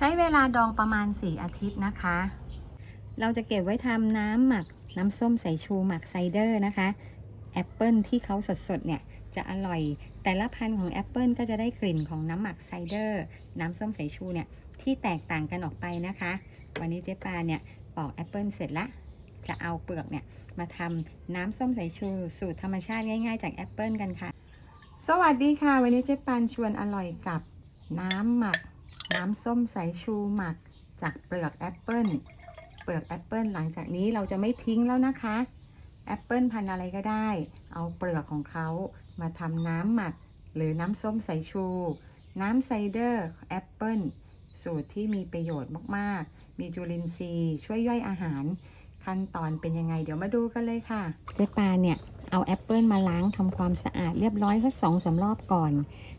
ใช้เวลาดองประมาณ 4 อาทิตย์นะคะ เราจะเก็บไว้ทำน้ำหมักน้ำส้มสายชูหมักไซเดอร์นะคะแอปเปิลที่เขาสดๆเนี่ยจะอร่อย แต่ละพันธุ์ของแอปเปิลก็จะได้กลิ่นของน้ำหมักไซเดอร์ น้ำส้มสายชูเนี่ยที่แตกต่างกันออกไปนะคะ วันนี้เจ๊ปาเนี่ยปอกแอปเปิลเสร็จละจะเอาเปลือกเนี่ยมาทำน้ำส้มสายชูสูตรธรรมชาติง่ายๆ จากแอปเปิลกันค่ะ สวัสดีค่ะ วันนี้เจ๊ปานชวนอร่อยกับน้ำหมัก น้ำส้มสายชูหมักจากเปลือกแอปเปิลเปลือกแอปเปิลหลังจากนี้เราจะไม่ทิ้งแล้วนะคะแอปเปิลพันธุ์อะไรก็ได้ เอาเปลือกของเขามาทำน้ำหมัก หรือน้ำส้มสายชู น้ำไซเดอร์แอปเปิลสูตรที่มีประโยชน์มาก ๆ มีจุลินทรีย์ ช่วยย่อยอาหาร ขั้นตอนเป็นยังไง เดี๋ยวมาดูกันเลยค่ะ เจ๊ปาเนี่ย เอาแอปเปิลมาล้างทำความสะอาดเรียบร้อยสักสองสารอบก่อน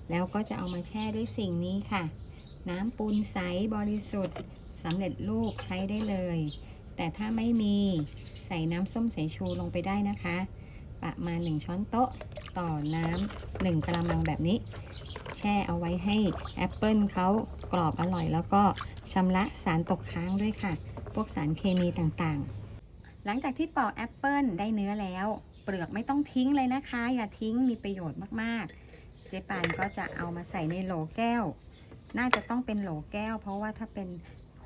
แล้วก็จะเอามาแช่ด้วยสิ่งนี้ค่ะ น้ำปูนใสบริสุทธิ์สำเร็จรูปใช้ได้เลย แต่ถ้าไม่มีใส่น้ำส้มสายชูลงไปได้นะคะ ประมาณ 1 ช้อนโต๊ะต่อน้ำหนึ่งกระมังแบบนี้ แช่เอาไว้ให้แอปเปิลเขากรอบอร่อย แล้วก็ชำระสารตกค้างด้วยค่ะ พวกสารเคมีต่างๆ หลังจากที่ปอกแอปเปิลได้เนื้อแล้ว เปลือกไม่ต้องทิ้งเลยนะคะ อย่าทิ้งมีประโยชน์มากๆ เจ๊ปานก็จะเอามาใส่ในโหลแก้ว น่าจะต้องเป็นโหลแก้ว เพราะว่าถ้าเป็น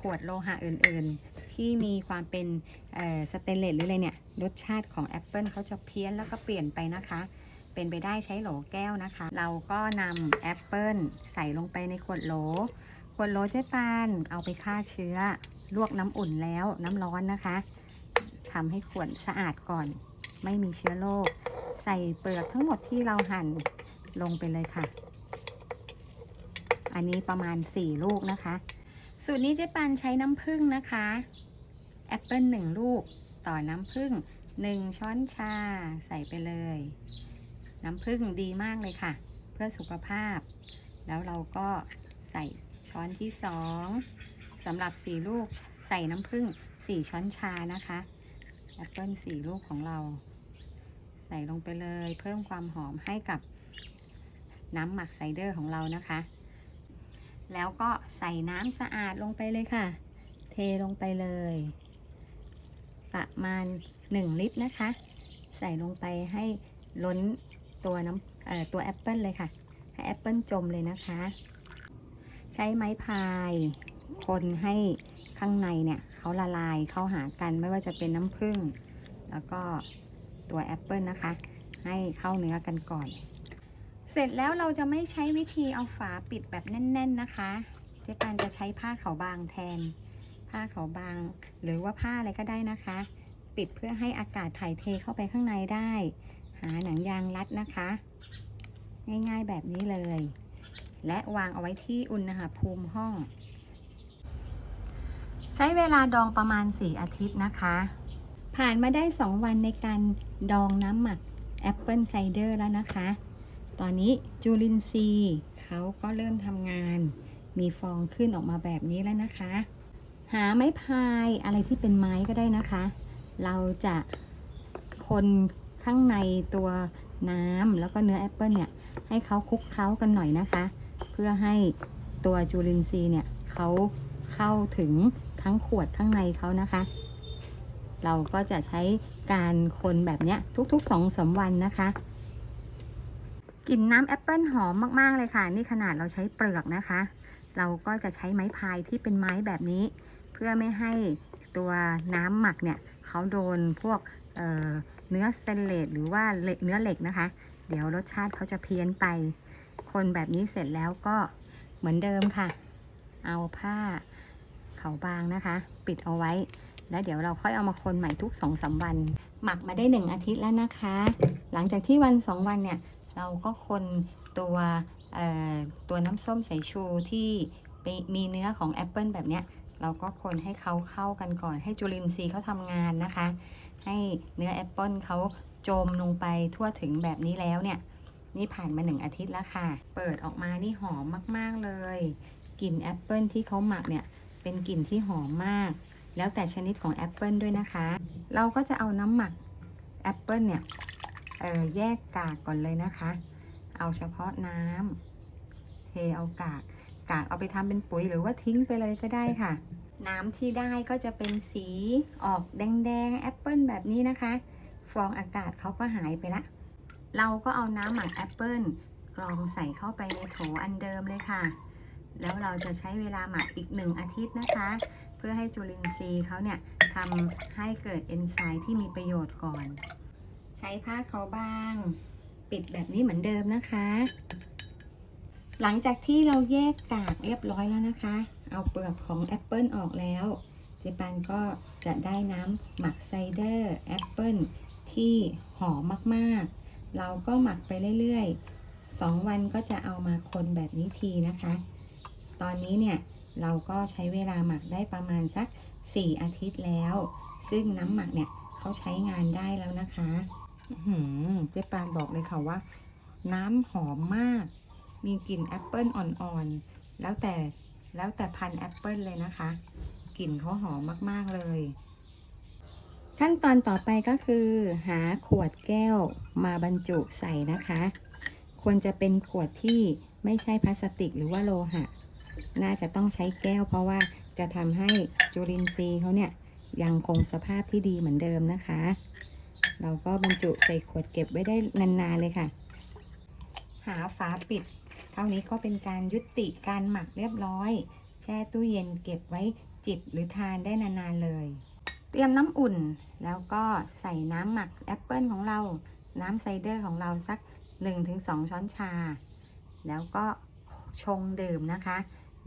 ขวดโลหะอื่นๆ ที่มีความเป็นสเตนเลสหรืออะไรเนี่ย รสชาติของแอปเปิลเขาจะเพี้ยนแล้วก็เปลี่ยนไปนะคะ เป็นไปได้ใช้โหลแก้วนะคะ เราก็นำแอปเปิลใส่ลงไปในขวดโหล ขวดโหลเจ๊ปานเอาไปฆ่าเชื้อ ลวกน้ำอุ่นแล้วน้ำร้อนนะคะทำให้ขวดสะอาดก่อน ไม่มีเชื้อโรคใส่เปลือกทั้งหมดที่เราหั่นลงไปเลยค่ะ อันนี้ประมาณ 4 ลูกนะคะ สูตรนี้เจ๊ปันใช้น้ำผึ้งนะคะแอปเปิลหนึ่งลูกต่อน้ำผึ้ง1ช้อนชาใส่ไปเลย น้ำผึ้งดีมากเลยค่ะ เพื่อสุขภาพ แล้วเราก็ใส่ช้อนที่2สำหรับ4ลูกใส่น้ำผึ้ง4ช้อนชานะคะแอปเปิล4ลูกของเรา ใส่ลงไปเลย เพิ่มความหอมให้กับน้ำหมักไซเดอร์ของเรานะคะ แล้วก็ใส่น้ำสะอาดลงไปเลยค่ะ เทลงไปเลย ประมาณ 1 ลิตรนะคะ ใส่ลงไปให้ล้นตัวน้ำตัวแอปเปิลเลยค่ะ ให้แอปเปิลจมเลยนะคะ ใช้ไม้พายคนให้ข้างในเนี่ยเขาละลายเข้าหากันไม่ว่าจะเป็นน้ำผึ้งแล้วก็ตัวแอปเปิลนะคะ ให้เข้าเนื้อกันก่อน เสร็จแล้วเราจะไม่ใช้วิธีเอาฝาปิดแบบแน่น ๆนะคะ เจ๊ปานจะใช้ผ้าขาวบางแทน ผ้าขาวบาง หรือว่าผ้าอะไรก็ได้นะคะ ปิดเพื่อให้อากาศถ่ายเทเข้าไปข้างในได้ หาหนังยางรัดนะคะ ง่ายๆแบบนี้เลย และวางเอาไว้ที่อุณหภูมิห้อง ใช้เวลาดองประมาณ 4 อาทิตย์นะคะ ผ่านมาได้ 2 วันในการดองน้ำหมักแอปเปิลไซเดอร์แล้วนะคะ ตอนนี้จูลินทรีย์เขาก็เริ่มทำงาน มีฟองขึ้นออกมาแบบนี้แล้วนะคะ หาไม้พายอะไรที่เป็นไม้ก็ได้นะคะ เราจะคนข้างในตัวน้ำแล้วก็เนื้อแอปเปิลเนี่ยให้เขาคลุกเคล้ากันหน่อยนะคะ เพื่อให้ตัวจูลินทรีย์เนี่ยเขาเข้าถึงทั้งขวดข้างในเขานะคะ เราก็จะใช้การคนแบบเนี้ยทุกๆสองสามวันนะคะ กลิ่นน้ำแอปเปิลหอมมาก ๆ เลยค่ะ นี่ขนาดเราใช้เปลือกนะคะ เราก็จะใช้ไม้พายที่เป็นไม้แบบนี้ เพื่อไม่ให้ตัวน้ำหมักเนี่ยเขาโดนพวกเเนื้อสเตนเลสหรือว่าเนื้อเหล็กนะคะ เดี๋ยวรสชาติเขาจะเพี้ยนไป คนแบบนี้เสร็จแล้วก็เหมือนเดิมค่ะ เอาผ้าเขาวบางนะคะ ปิดเอาไว้ แล้วเดี๋ยวเราค่อยเอามาคนใหม่ทุก2องสาวัน หมักมาได้1อาทิตย์แล้วนะคะ หลังจากที่วัน2วันเนี่ย เราก็คนตัวตัวน้ำส้มสายชูที่มีเนื้อของแอปเปิลแบบเนี้ยเราก็คนให้เขาเข้ากันก่อน ให้จุลินทรีย์เขาทำงานนะคะ ให้เนื้อแอปเปิลเขาจมลงไปทั่วถึงแบบนี้แล้วเนี่ย นี่ผ่านมาหนึ่งอาทิตย์แล้วค่ะ เปิดออกมานี่หอมมาก ๆ เลย กลิ่นแอปเปิลที่เขาหมักเนี่ยเป็นกลิ่นที่หอมมาก แล้วแต่ชนิดของแอปเปิลด้วยนะคะ เราก็จะเอาน้ำหมักแอปเปิลเนี่ย เออแยกกากก่อนเลยนะคะ เอาเฉพาะน้ำเทเอากาก กากเอาไปทำเป็นปุ๋ยหรือว่าทิ้งไปเลยก็ได้ค่ะ น้ำที่ได้ก็จะเป็นสีออกแดงๆแอปเปิลแบบนี้นะคะ ฟองอากาศเขาก็หายไปละ เราก็เอาน้ำหมักแอปเปิลกรองใส่เข้าไปในโถอันเดิมเลยค่ะ แล้วเราจะใช้เวลาหมักอีกหนึ่งอาทิตย์นะคะ เพื่อให้จุลินทรีย์เขาเนี่ยทำให้เกิดเอนไซม์ที่มีประโยชน์ก่อน ใช้ผ้าเขาบาง ปิดแบบนี้เหมือนเดิมนะคะ หลังจากที่เราแยกกากเรียบร้อยแล้วนะคะ เอาเปลือกของแอปเปิลออกแล้วเจแปนก็จะได้น้ำหมักไซเดอร์แอปเปิลที่หอมมาก ๆ เราก็หมักไปเรื่อย ๆ 2 วันก็จะเอามาคนแบบนี้ทีนะคะ ตอนนี้เนี่ยเราก็ใช้เวลาหมักได้ประมาณสัก 4 อาทิตย์แล้ว ซึ่งน้ำหมักเนี่ยเขาใช้งานได้แล้วนะคะ เจ๊ปานบอกเลยค่ะว่า น้ำหอมมาก มีกลิ่นแอปเปิลอ่อนๆ แล้วแต่แล้วแต่พันแอปเปิลเลยนะคะ กลิ่นเขาหอมมากๆเลย ขั้นตอนต่อไปก็คือ หาขวดแก้วมาบรรจุใส่นะคะ ควรจะเป็นขวดที่ไม่ใช่พลาสติกหรือว่าโลหะ น่าจะต้องใช้แก้ว เพราะว่าจะทำให้จุลินทรีย์เขาเนี่ยยังคงสภาพที่ดีเหมือนเดิมนะคะ เราก็บรรจุใส่ขวดเก็บไว้ได้นานๆเลยค่ะ หาฝาปิด เท่านี้ก็เป็นการยุติการหมักเรียบร้อย แช่ตู้เย็นเก็บไว้จิบหรือทานได้นานๆเลย เตรียมน้ำอุ่น แล้วก็ใส่น้ำหมักแอปเปิลของเรา น้ำไซเดอร์ของเราสัก 1-2 ช้อนชา แล้วก็ชงดื่มนะคะ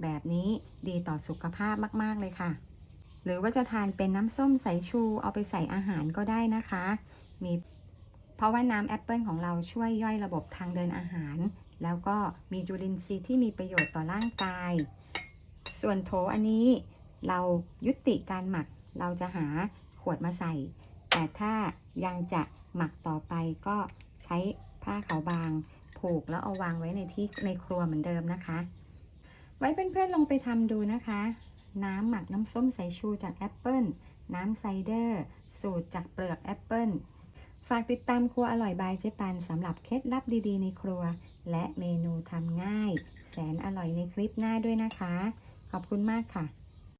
แบบนี้ดีต่อสุขภาพมาก ๆ เลยค่ะ หรือว่าจะทานเป็นน้ำส้มสายชูเอาไปใส่อาหารก็ได้นะคะ มีเพราะว่าน้ำแอปเปิลของเราช่วยย่อยระบบทางเดินอาหาร แล้วก็มีจุลินทรีย์ที่มีประโยชน์ต่อร่างกาย ส่วนโถอันนี้เรายุติการหมักเราจะหาขวดมาใส่ แต่ถ้ายังจะหมักต่อไปก็ใช้ผ้าขาวบาง ผูกแล้วเอาวางไว้ในที่ในครัวเหมือนเดิมนะคะ ไว้เพื่อนๆลองไปทำดูนะคะ น้ำหมักน้ำส้มสายชูจากแอปเปิลน้ำไซเดอร์ สูตรจากเปลือกแอปเปิลฝากติดตามครัวอร่อยบายเจ๊ปันสำหรับเคล็ดลับดีๆในครัว และเมนูทำง่าย แสนอร่อยในคลิปหน้าด้วยนะคะ ขอบคุณมากค่ะ